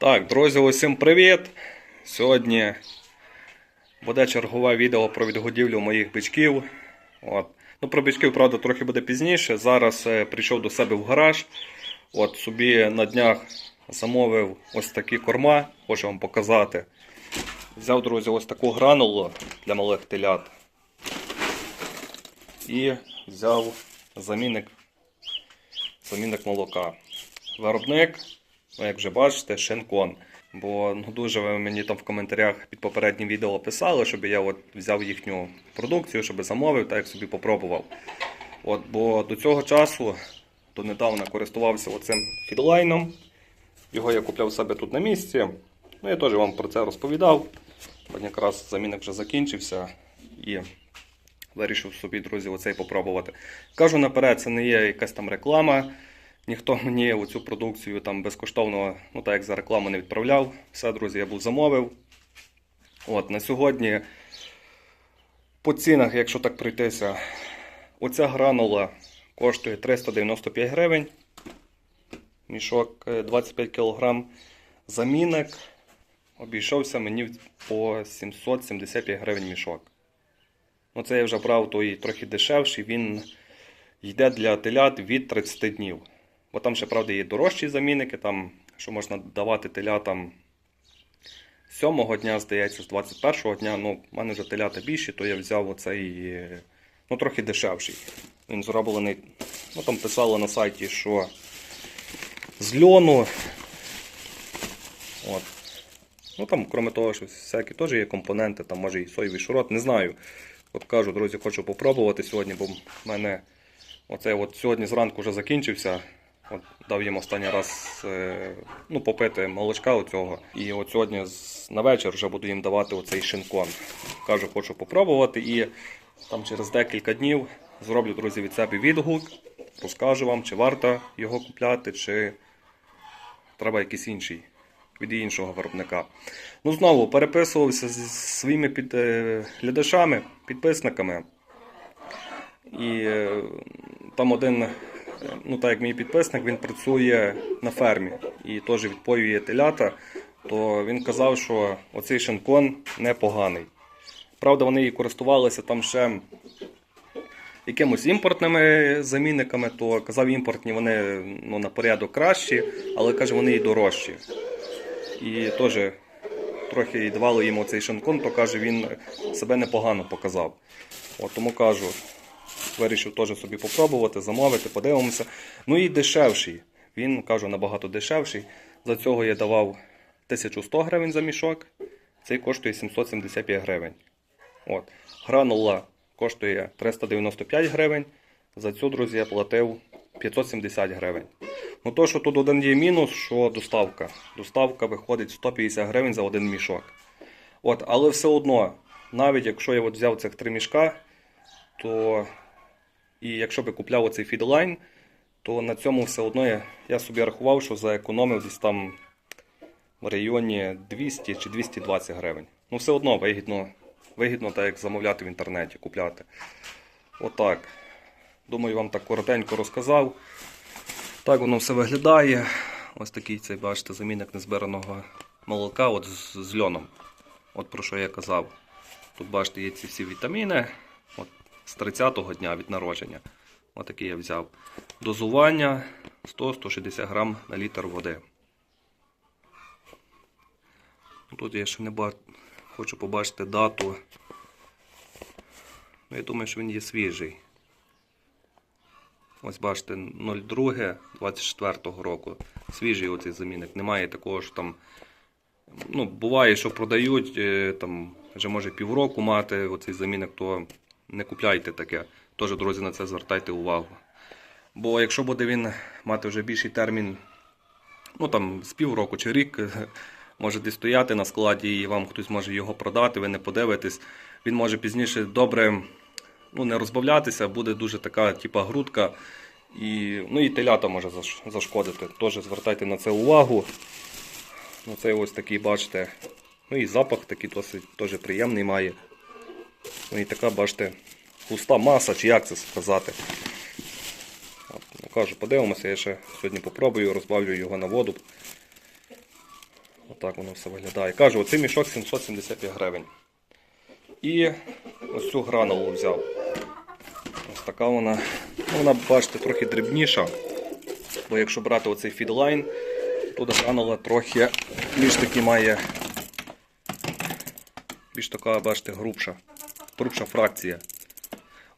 Так, друзі, усім привіт! Сьогодні буде чергове відео про відгодівлю моїх бичків. От. Ну, про бичків, правда, трохи буде пізніше. Зараз е, прийшов до себе в гараж. От собі на днях замовив ось такі корма, хочу вам показати. Взяв, друзі, ось таку гранулу для малих телят. І взяв замінник, замінник молока. Виробник, ну, як вже бачите, Шинкон. Бо ну, дуже ви мені там в коментарях під попереднім відео писали, щоб я от взяв їхню продукцію, щоб замовив, так як собі попробував. От, бо до цього часу, донедавна користувався оцим фідлайном. Його я купляв себе тут на місці. Ну, я теж вам про це розповідав. Бо якраз замінник вже закінчився і вирішив собі, друзі, оцей попробувати. Кажу наперед, це не є якась там реклама. Ніхто мені оцю продукцію там безкоштовно, ну так як за рекламу не відправляв. Все, друзі, я був замовив. От, на сьогодні по цінах, якщо так пройтися, оця гранула коштує 395 гривень. Мішок е, 25 кг. Замінник обійшовся мені по 775 гривень мішок. Ну, це я вже брав той трохи дешевший, він йде для телят від 30 днів. Бо там ще, правда, є дорожчі замінники, там, що можна давати телятам з 7-го дня, здається, з 21-го дня. Ну, в мене вже телята більші, то я взяв оцей е, ну, трохи дешевший. Він зроблений, ну там писали на сайті, що з льону. От. Ну там, крім того, що всякі теж є компоненти, там може і соєвий шурот, не знаю. От кажу, друзі, хочу попробувати сьогодні, бо в мене оцей от сьогодні зранку вже закінчився. От дав їм останній раз е, ну, попити молочка оцього. І от сьогодні на вечір вже буду їм давати оцей шинкон. Кажу, хочу попробувати. І там через декілька днів зроблю, друзі, від себе відгук. Розкажу вам, чи варто його купляти, чи треба якийсь інший від іншого виробника. Ну, знову переписувався зі своїми під, е, глядачами, підписниками. І е, там один, ну так як мій підписник, він працює на фермі і теж відпоює телята, то він казав, що оцей шинкон непоганий. Правда, вони і користувалися там ще якимось імпортними замінниками, то казав, імпортні вони ну, на порядок кращі, але каже, вони і дорожчі. І теж трохи і давали йому цей шинкон, то каже, він себе непогано показав. От тому кажу, вирішив теж собі попробувати, замовити, подивимося. Ну і дешевший. Він, кажу, набагато дешевший. За цього я давав 1100 гривень за мішок. Цей коштує 775 гривень. От. Гранула коштує 395 гривень. За цю, друзі, я платив 570 гривень. Ну то, що тут один є мінус, що доставка. Доставка виходить 150 гривень за один мішок. От, але все одно, навіть якщо я от взяв цих три мішка, то і якщо би купляв оцей фідлайн, то на цьому все одно я, я собі рахував, що заекономив десь там в районі 200 чи 220 гривень. Ну, все одно вигідно, вигідно так як замовляти в інтернеті, купляти. Отак. Думаю, вам так коротенько розказав. Так воно все виглядає. Ось такий цей, бачите, замінник незбираного молока от з, з льоном. От про що я казав. Тут, бачите, є ці всі вітаміни. З 30-го дня від народження. Ось такий я взяв. Дозування 100-160 грам на літр води. Тут я ще не ба... хочу побачити дату. Ну, я думаю, що він є свіжий. Ось бачите, 02 24 року. Свіжий оцей замінник. Немає такого що там. Ну, буває, що продають е, там вже може півроку мати оцей замінник, то не купляйте таке. Теж, друзі, на це звертайте увагу. Бо якщо буде він мати вже більший термін, ну там з півроку чи рік, може десь стояти на складі і вам хтось може його продати, ви не подивитесь. Він може пізніше добре ну, не розбавлятися, буде дуже така, типа грудка. І, ну, і телята може зашкодити. Теж звертайте на це увагу. Ну, це ось такий, бачите. Ну і запах такий досить теж приємний має. Ну і така, бачите, густа маса, чи як це сказати. Ну, кажу, подивимося, я ще сьогодні попробую, розбавлю його на воду. Отак воно все виглядає. Кажу, оцей мішок 775 гривень. І ось цю гранулу взяв. Ось така вона. Ну, вона, бачите, трохи дрібніша. Бо якщо брати оцей фідлайн, тут гранула трохи більш таки має. Більш така, бачите, грубша. Грубша фракція.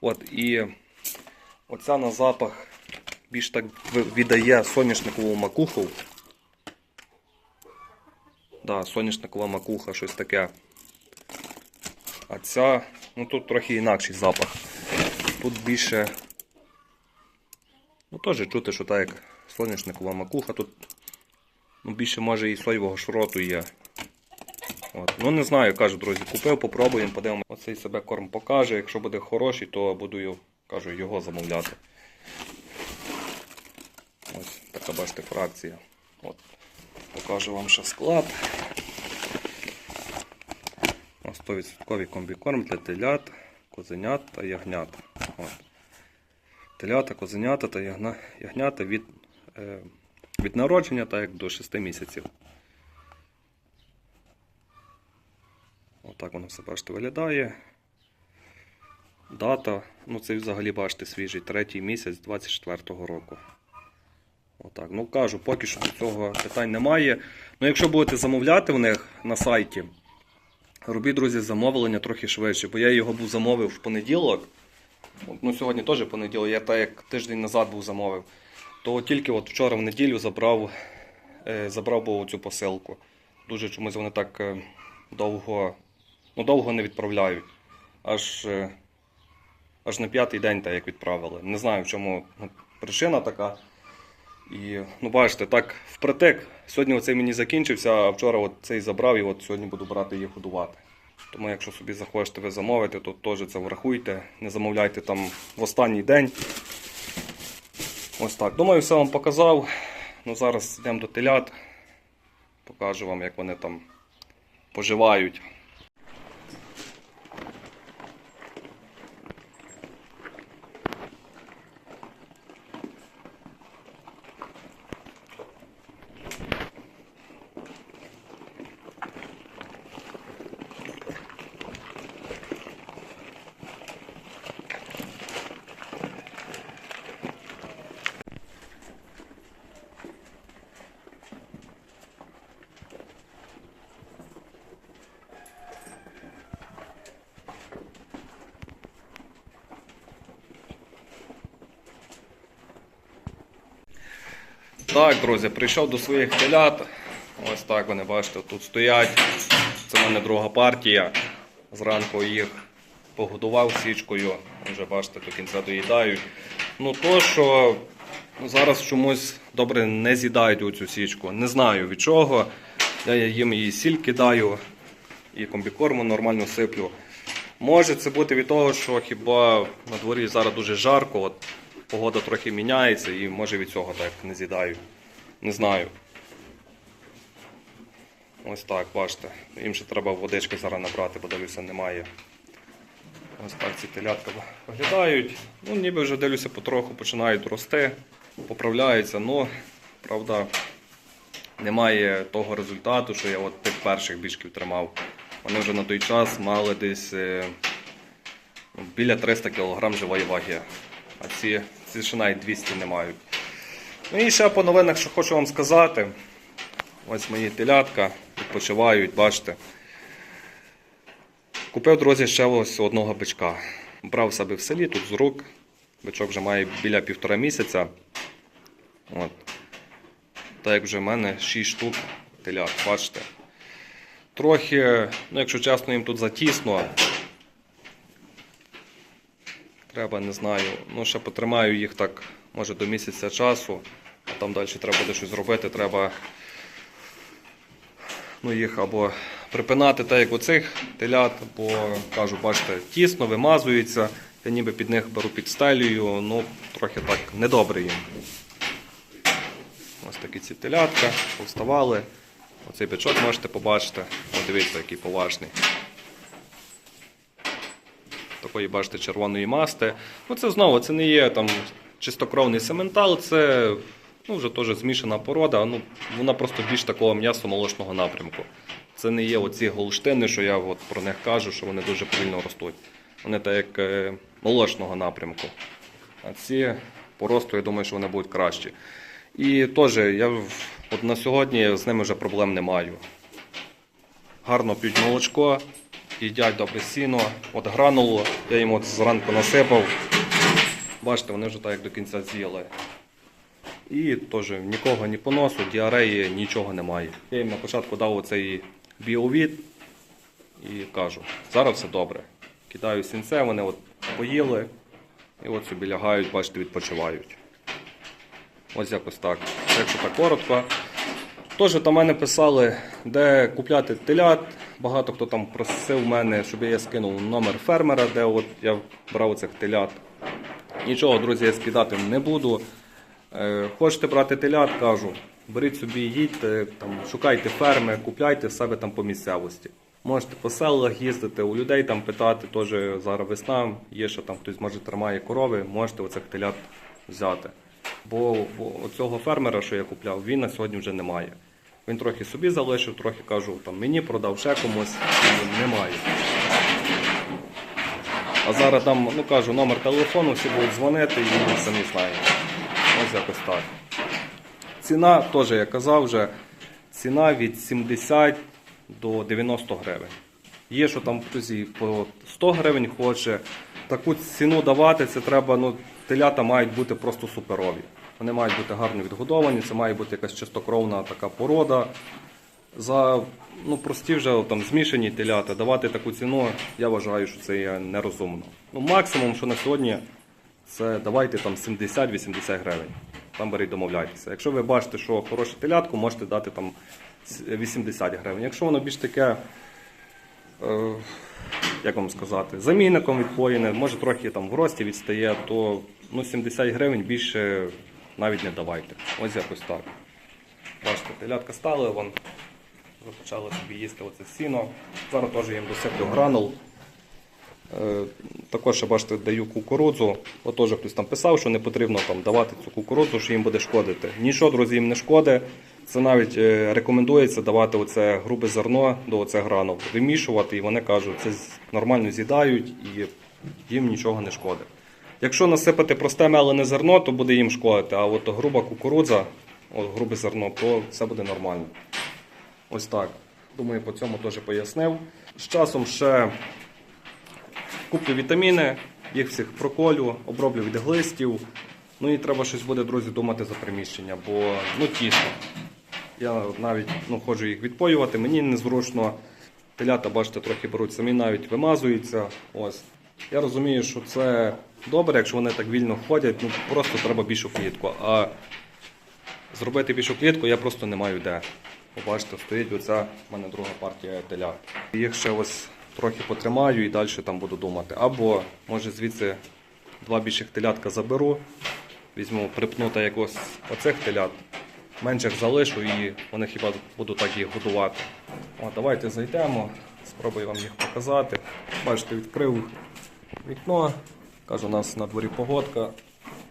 От, і оця на запах більш так віддає соняшникову макуху. Да, соняшникова макуха, щось таке. А ця, ну тут трохи інакший запах. Тут більше. Ну теж чути, що так як соняшникова макуха, тут ну, більше може і соєвого шроту є. От. Ну не знаю, кажу, друзі, купив, попробуємо, подивимо. Оцей себе корм покаже. Якщо буде хороший, то буду кажу, його замовляти. Ось така бачите фракція. От. Покажу вам ще склад. Ось 100% комбікорм для телят, козенят та ягнят. От. Телята, козенята та ягнята від, е, від народження та як до 6 місяців. Отак воно все бачите виглядає. Дата, ну це взагалі бачите свіжий, третій місяць 24-го року. Отак. Ну кажу, поки що цього питань немає. Ну, якщо будете замовляти в них на сайті, робіть, друзі, замовлення трохи швидше, бо я його був замовив в понеділок. Ну, сьогодні теж понеділок, я так як тиждень назад був замовив. То тільки от вчора в неділю забрав, е, забрав був цю посилку. Дуже чомусь вони так е, довго, ну, довго не відправляють. Аж, е, аж на п'ятий день так як відправили. Не знаю, в чому ну, причина така. І ну бачите, так впритик. Сьогодні оцей мені закінчився, а вчора цей забрав і от сьогодні буду брати їх годувати. Тому якщо собі захочете ви замовити, то теж це врахуйте. Не замовляйте там в останній день. Ось так. Думаю, все вам показав. Ну зараз йдемо до телят. Покажу вам, як вони там поживають. Так, друзі, прийшов до своїх телят. Ось так вони бачите, тут стоять. Це в мене друга партія. Зранку їх погодував січкою. Вже бачите, до кінця доїдають. Ну то, що зараз чомусь добре не з'їдають у цю січку. Не знаю від чого. Я їм і сіль кидаю, і комбікорму нормально сиплю. Може це бути від того, що хіба на дворі зараз дуже жарко, от погода трохи міняється і може від цього так не з'їдають. Не знаю. Ось так, бачите. Їм ще треба водички зараз набрати, бо дивлюся, немає. Ось так ці телятка виглядають. Ну, ніби вже дивлюся, потроху починають рости, поправляються, ну, правда, немає того результату, що я от тих перших бішків тримав. Вони вже на той час мали десь е, біля 300 кг живої ваги. А ці, ці ще навіть 200 не мають. Ну і ще по новинах, що хочу вам сказати. Ось мої телятка відпочивають, бачите. Купив, друзі, ще ось одного бичка. Брав себе в селі, тут з рук. Бичок вже має біля півтора місяця. От. Так як вже в мене 6 штук телят, бачите. Трохи, ну якщо чесно, їм тут затісно. Треба, не знаю. Ну, ще потримаю їх так, може, до місяця часу, а там далі треба буде щось зробити. Треба ну, їх або припинати так, як оцих телят, бо кажу, бачите, тісно, вимазуються. Я ніби під них беру підстелюю, ну трохи так недобре їм. Ось такі ці телятка, повставали. Оцей бичок можете побачити. О, дивіться, який поважний. Такої, бачите, червоної масти. Ну це знову це не є там чистокровний сементал, це Ну, вже теж змішана порода, ну, вона просто більш такого м'ясо-молочного напрямку. Це не є оці голштини, що я от про них кажу, що вони дуже повільно ростуть. Вони так як е, молочного напрямку. А ці по росту, я думаю, що вони будуть кращі. І теж я от на сьогодні з ними вже проблем не маю. Гарно п'ють молочко, їдять добре сіно, от гранулу, я їм от зранку насипав. Бачите, вони вже так як до кінця з'їли. І теж нікого ні поносу, діареї, нічого немає. Я їм на початку дав оцей біовід і кажу, зараз все добре. Кидаю сінце, вони от поїли і от собі лягають, бачите, відпочивають. Ось якось так. Якщо так коротко. Теж там мене писали, де купляти телят. Багато хто там просив мене, щоб я скинув номер фермера, де от я брав цих телят. Нічого, друзі, я скидати не буду. Е, Хочете брати телят, кажу, беріть собі, їдьте, там, шукайте ферми, купляйте себе там по місцевості. Можете по селах їздити, у людей там питати, теж зараз весна, є, що там хтось може тримає корови, можете оцих телят взяти. Бо бо оцього фермера, що я купляв, він на сьогодні вже немає. Він трохи собі залишив, трохи кажу, там мені продав ще комусь, немає. А зараз дам, ну кажу, номер телефону, всі будуть дзвонити і самі знаєте. Ось якось так. Ціна, теж я казав вже, ціна від 70 до 90 гривень. Є, що там хтось по 100 гривень хоче. Таку ціну давати, це треба, ну, телята мають бути просто суперові. Вони мають бути гарно відгодовані, це має бути якась чистокровна така порода. За ну, прості вже там, змішані телята давати таку ціну, я вважаю, що це є нерозумно. Ну, максимум, що на сьогодні, це давайте там 70-80 гривень. Там беріть домовляйтеся. Якщо ви бачите, що хороше телятку, можете дати там 80 гривень. Якщо воно більш таке, е, як вам сказати, замінником відпоєне, може трохи там в рості відстає, то ну, 70 гривень більше навіть не давайте. Ось якось так. Бачите, телятка стали, вон вже почали собі їсти оце сіно. Зараз теж їм досиплю гранул. Е, Також, бачите, даю кукурудзу. От теж хтось там писав, що не потрібно там давати цю кукурудзу, що їм буде шкодити. Нічого, друзі, їм не шкодить. Це навіть е, рекомендується давати оце грубе зерно до оце гранул, вимішувати, і вони кажуть, це нормально з'їдають і їм нічого не шкодить. Якщо насипати просте мелене зерно, то буде їм шкодити, а от груба кукурудза, от грубе зерно, то все буде нормально. Ось так. Думаю, по цьому теж пояснив. З часом ще куплю вітаміни, їх всіх проколю, оброблю від глистів. Ну і треба щось буде, друзі, думати за приміщення, бо ну тісно. Я навіть ну, ходжу їх відпоювати, мені незручно. Телята, бачите, трохи беруть самі навіть вимазуються. Ось. Я розумію, що це добре, якщо вони так вільно ходять, ну просто треба більшу клітку. А зробити більшу клітку я просто не маю де. Побачите, стоїть оця в мене друга партія телят. Їх ще ось трохи потримаю і далі там буду думати. Або може звідси два більших телятка заберу, візьму припнути якось оцих телят, менших залишу і вони хіба буду так їх годувати. О, давайте зайдемо, спробую вам їх показати. Бачите, відкрив вікно. Кажу, у нас на дворі погодка.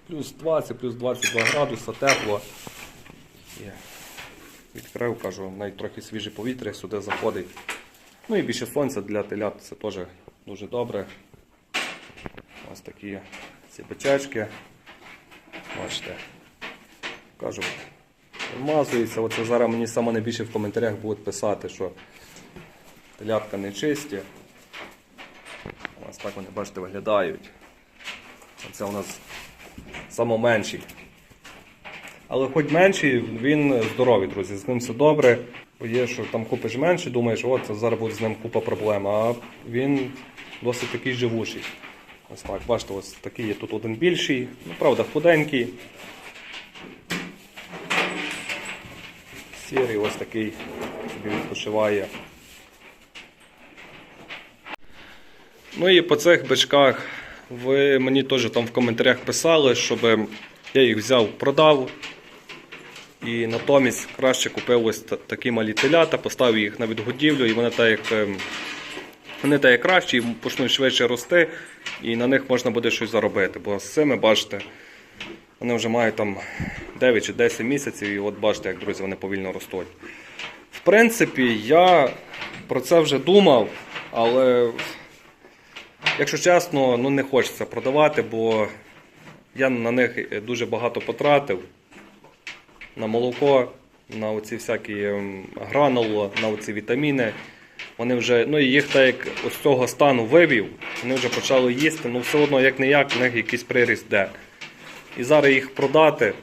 Плюс 20, плюс 22 градуса, тепло. Є. Відкрив, кажу, навіть трохи свіже повітря сюди заходить. Ну і більше сонця для телят це теж дуже добре. Ось такі ці печечки. Бачите. Кажу, вмазується. Оце зараз мені саме найбільше в коментарях будуть писати, що телятка не чисті. Ось так вони, бачите, виглядають. Оце у нас найменший. Але хоч менший, він здоровий, друзі, з ним все добре. Бо Є, що там купиш менше, думаєш, от це зараз буде з ним купа проблем, а він досить такий живучий. Ось так, бачите, ось такий є тут один більший, ну правда, худенький. Сірий ось такий собі відпочиває. Ну і по цих бичках ви мені теж там в коментарях писали, щоб я їх взяв, продав. І натомість краще купив ось такі малі телята, поставив їх на відгодівлю, і вони так як, ем, вони так як кращі, і почнуть швидше рости, і на них можна буде щось заробити. Бо з цими, бачите, Вони вже мають там 9 чи 10 місяців, і от бачите, як друзі, вони повільно ростуть. В принципі, я про це вже думав, але якщо чесно, ну не хочеться продавати, бо я на них дуже багато потратив. На молоко, на оці всякі ем, гранули, на оці вітаміни. Вони вже, ну і їх так як з цього стану вивів, вони вже почали їсти, ну все одно як не як, в них якийсь приріст де. І зараз їх продати,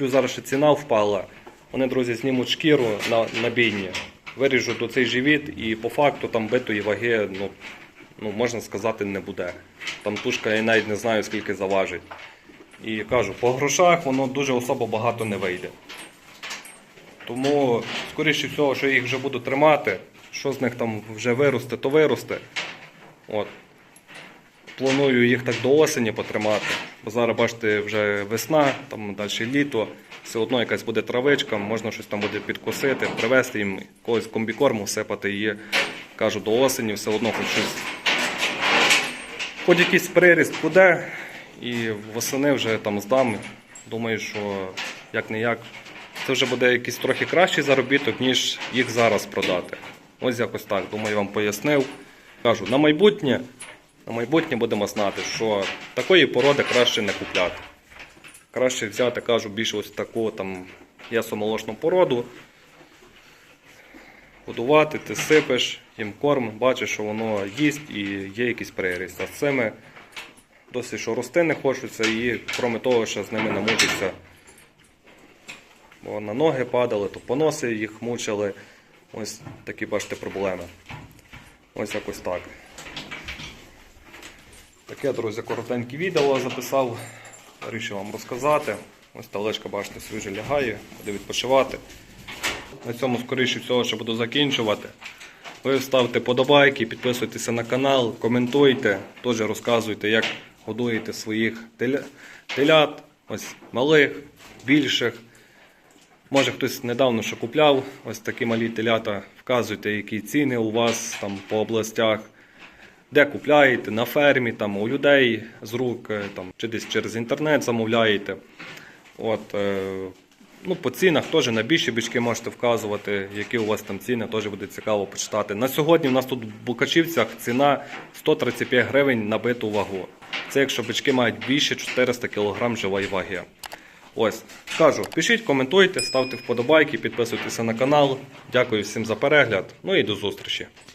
плюс зараз ще ціна впала. Вони, друзі, знімуть шкіру на, на бійні, виріжуть оцей живіт і по факту там битої ваги, ну, ну можна сказати, не буде. Там тушка я навіть не знаю скільки заважить. І кажу, по грошах воно дуже особо багато не вийде. Тому, скоріше всього, що їх вже буду тримати, що з них там вже виросте, то виросте. От. Планую їх так до осені потримати. Бо зараз, бачите, вже весна, там далі літо, все одно якась буде травичка, можна щось там буде підкосити, привезти їм когось комбікорму, всипати її. Кажу, до осені все одно хоч щось. Хоч якийсь приріст буде, і восени вже там здам. Думаю, що як не як, це вже буде якийсь трохи кращий заробіток, ніж їх зараз продати. Ось якось так. Думаю, вам пояснив. Кажу, на майбутнє, на майбутнє будемо знати, що такої породи краще не купляти. Краще взяти, кажу, більше ось таку там ясомолочну породу. Годувати, ти сипеш їм корм, бачиш, що воно їсть і є якийсь приріст. А з цими досить що рости не хочеться і крім того, що з ними не мучиться. Бо на ноги падали, то поноси їх мучили. Ось такі бачите проблеми. Ось якось так. Таке, друзі, коротеньке відео записав. Вирішив вам розказати. Ось талешка, бачите, свіже лягає, буде відпочивати. На цьому, скоріше всього, що буду закінчувати. Ви ставте подобайки, підписуйтеся на канал, коментуйте, теж розказуйте, як годуєте своїх теля- телят, ось малих, більших. Може хтось недавно що купляв, ось такі малі телята, вказуйте, які ціни у вас там по областях, де купляєте, на фермі, там, у людей з рук, е, там, чи десь через інтернет замовляєте. От, е, ну, по цінах теж на більші бички можете вказувати, які у вас там ціни, теж буде цікаво почитати. На сьогодні у нас тут в Букачівцях ціна 135 гривень на биту вагу. Це якщо бички мають більше 400 кг живої ваги. Ось, кажу, пишіть, коментуйте, ставте вподобайки, підписуйтеся на канал. Дякую всім за перегляд. Ну і до зустрічі.